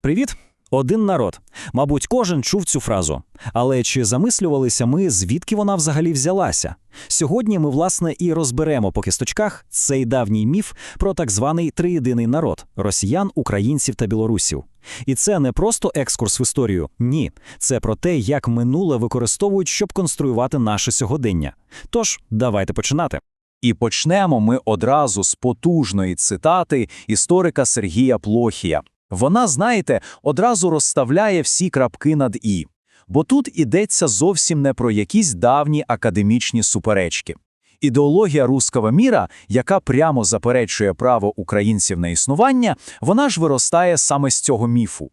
Привіт! Один народ. Мабуть, кожен чув цю фразу. Але чи замислювалися ми, звідки вона взагалі взялася? Сьогодні ми, власне, і розберемо по кісточках цей давній міф про так званий триєдиний народ росіян, українців та білорусів. І це не просто екскурс в історію. Ні, це про те, як минуле використовують, щоб конструювати наше сьогодення. Тож, давайте починати. І почнемо ми одразу з потужної цитати історика Сергія Плохія. Вона, знаєте, одразу розставляє всі крапки над «і». Бо тут ідеться зовсім не про якісь давні академічні суперечки. Ідеологія руского міра, яка прямо заперечує право українців на існування, вона ж виростає саме з цього міфу.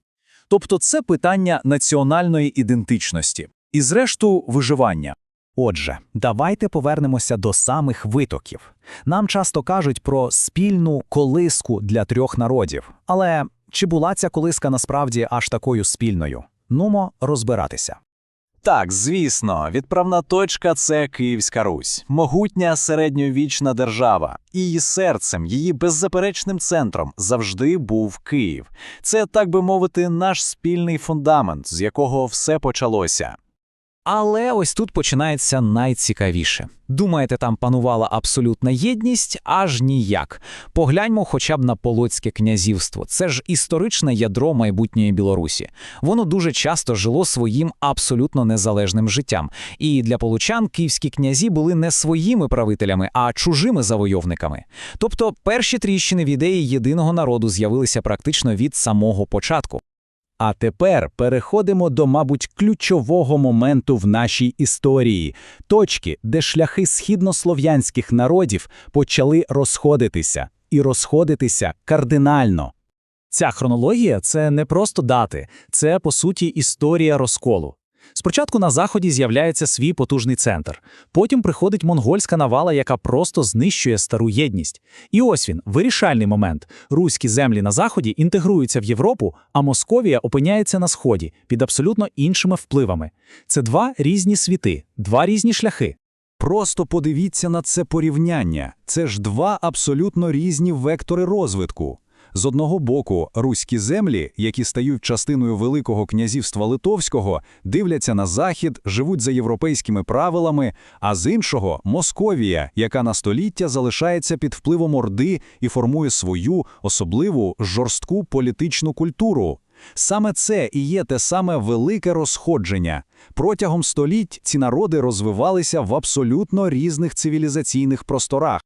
Тобто це питання національної ідентичності і, зрештою, виживання. Отже, давайте повернемося до самих витоків. Нам часто кажуть про спільну колиску для трьох народів. Але чи була ця колиска насправді аж такою спільною? Нумо розбиратися. Так, звісно, відправна точка це Київська Русь, могутня середньовічна держава. Її серцем, її беззаперечним центром завжди був Київ. Це, так би мовити, наш спільний фундамент, з якого все почалося. Але ось тут починається найцікавіше. Думаєте, там панувала абсолютна єдність? Аж ніяк. Погляньмо хоча б на Полоцьке князівство. Це ж історичне ядро майбутньої Білорусі. Воно дуже часто жило своїм абсолютно незалежним життям. І для получан київські князі були не своїми правителями, а чужими завойовниками. Тобто перші тріщини в ідеї єдиного народу з'явилися практично від самого початку. А тепер переходимо до, мабуть, ключового моменту в нашій історії точки, де шляхи східнослов'янських народів почали розходитися і розходитися кардинально. Ця хронологія це не просто дати, це по суті історія розколу. Спочатку на заході з'являється свій потужний центр, потім приходить монгольська навала, яка просто знищує стару єдність. І ось він, вирішальний момент. Руські землі на заході інтегруються в Європу, а Московія опиняється на сході під абсолютно іншими впливами. Це два різні світи, два різні шляхи. Просто подивіться на це порівняння. Це ж два абсолютно різні вектори розвитку. З одного боку, руські землі, які стають частиною Великого князівства Литовського, дивляться на захід, живуть за європейськими правилами, а з іншого Московія, яка на століття залишається під впливом Орди і формує свою особливу жорстку політичну культуру. Саме це і є те саме велике розходження. Протягом століть ці народи розвивалися в абсолютно різних цивілізаційних просторах.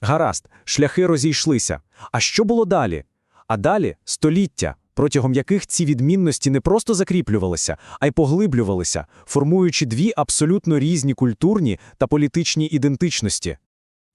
Гаразд, шляхи розійшлися. А що було далі? А далі століття, протягом яких ці відмінності не просто закріплювалися, а й поглиблювалися, формуючи дві абсолютно різні культурні та політичні ідентичності.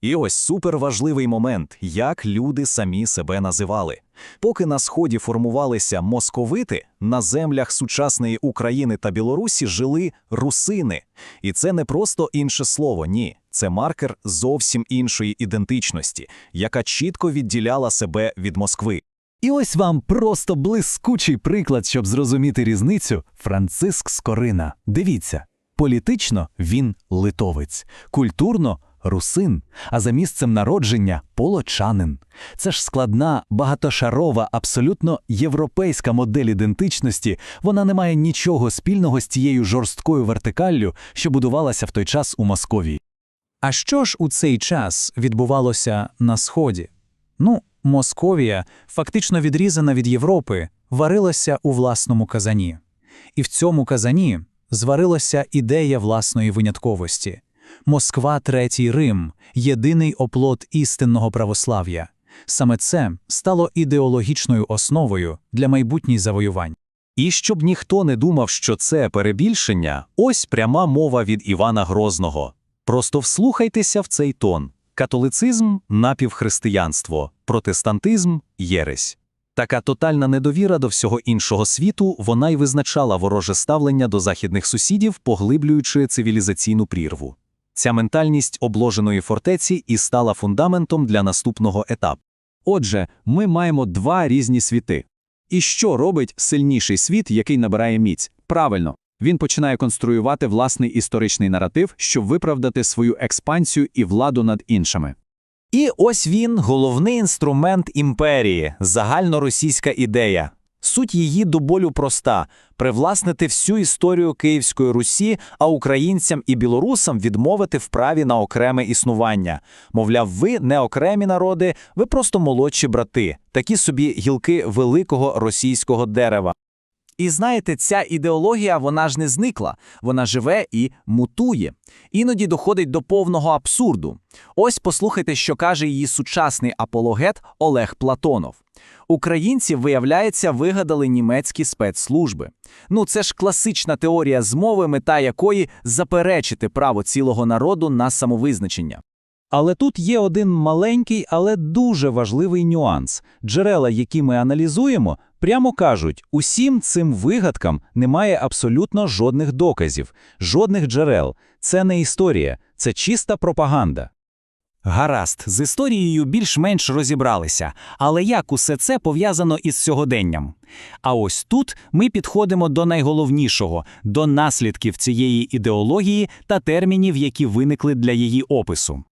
І ось суперважливий момент, як люди самі себе називали. Поки на сході формувалися московити, на землях сучасної України та Білорусі жили русини. І це не просто інше слово, ні. Це маркер зовсім іншої ідентичності, яка чітко відділяла себе від Москви. І ось вам просто блискучий приклад, щоб зрозуміти різницю Франциск Скорина. Дивіться, політично він литовець, культурно русин, а за місцем народження полочанин. Це ж складна, багатошарова, абсолютно європейська модель ідентичності. Вона не має нічого спільного з тією жорсткою вертикаллю, що будувалася в той час у Московії. А що ж у цей час відбувалося на Сході? Ну, Московія, фактично відрізана від Європи, варилася у власному казані. І в цьому казані зварилася ідея власної винятковості. Москва Третій Рим єдиний оплот істинного православ'я. Саме це стало ідеологічною основою для майбутніх завоювань. І щоб ніхто не думав, що це перебільшення, ось пряма мова від Івана Грозного. Просто вслухайтеся в цей тон. Католицизм напівхристиянство, протестантизм єресь. Така тотальна недовіра до всього іншого світу, вона й визначала вороже ставлення до західних сусідів, поглиблюючи цивілізаційну прірву. Ця ментальність обложеної фортеці і стала фундаментом для наступного етапу. Отже, ми маємо два різні світи. І що робить сильніший світ, який набирає міць? Правильно, він починає конструювати власний історичний наратив, щоб виправдати свою експансію і владу над іншими. І ось він, головний інструмент імперії, загальноросійська ідея. Суть її до болю проста – привласнити всю історію Київської Русі, а українцям і білорусам відмовити в праві на окреме існування. Мовляв, ви не окремі народи, ви просто молодші брати, такі собі гілки великого російського дерева. І знаєте, ця ідеологія, вона ж не зникла, вона живе і мутує. Іноді доходить до повного абсурду. Ось послухайте, що каже її сучасний апологет Олег Платонов. Українці, виявляється, вигадали німецькі спецслужби. Ну, це ж класична теорія змови, мета якої заперечити право цілого народу на самовизначення. Але тут є один маленький, але дуже важливий нюанс. Джерела, які ми аналізуємо, прямо кажуть, усім цим вигадкам немає абсолютно жодних доказів, жодних джерел. Це не історія, це чиста пропаганда. Гаразд, з історією більш-менш розібралися, але як усе це пов'язано із сьогоденням? А ось тут ми підходимо до найголовнішого до наслідків цієї ідеології та термінів, які виникли для її опису.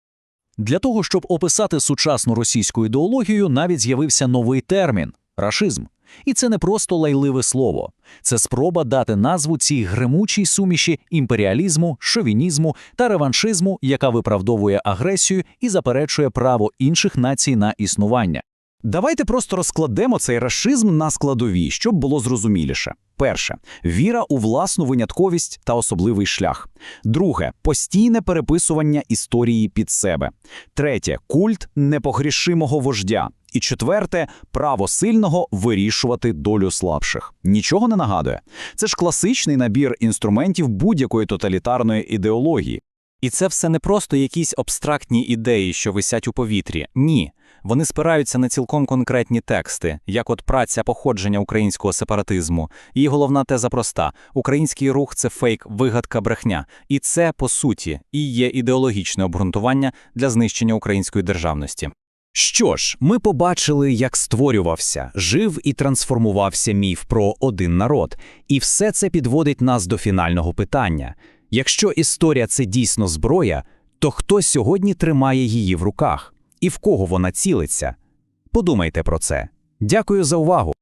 Для того, щоб описати сучасну російську ідеологію, навіть з'явився новий термін рашизм. І це не просто лайливе слово, це спроба дати назву цій гримучій суміші імперіалізму, шовінізму та реваншизму, яка виправдовує агресію і заперечує право інших націй на існування. Давайте просто розкладемо цей рашизм на складові, щоб було зрозуміліше. Перше віра у власну винятковість та особливий шлях. Друге постійне переписування історії під себе. Третє культ непогрішимого вождя. І четверте право сильного вирішувати долю слабших. Нічого не нагадує. Це ж класичний набір інструментів будь-якої тоталітарної ідеології. І це все не просто якісь абстрактні ідеї, що висять у повітрі. Ні. Вони спираються на цілком конкретні тексти, як от праця походження українського сепаратизму. Її головна теза проста: український рух це фейк, вигадка, брехня. І це, по суті, і є ідеологічне обґрунтування для знищення української державності. Що ж, ми побачили, як створювався, жив і трансформувався міф про один народ, і все це підводить нас до фінального питання. Якщо історія це дійсно зброя, то хто сьогодні тримає її в руках? І в кого вона цілиться? Подумайте про це. Дякую за увагу!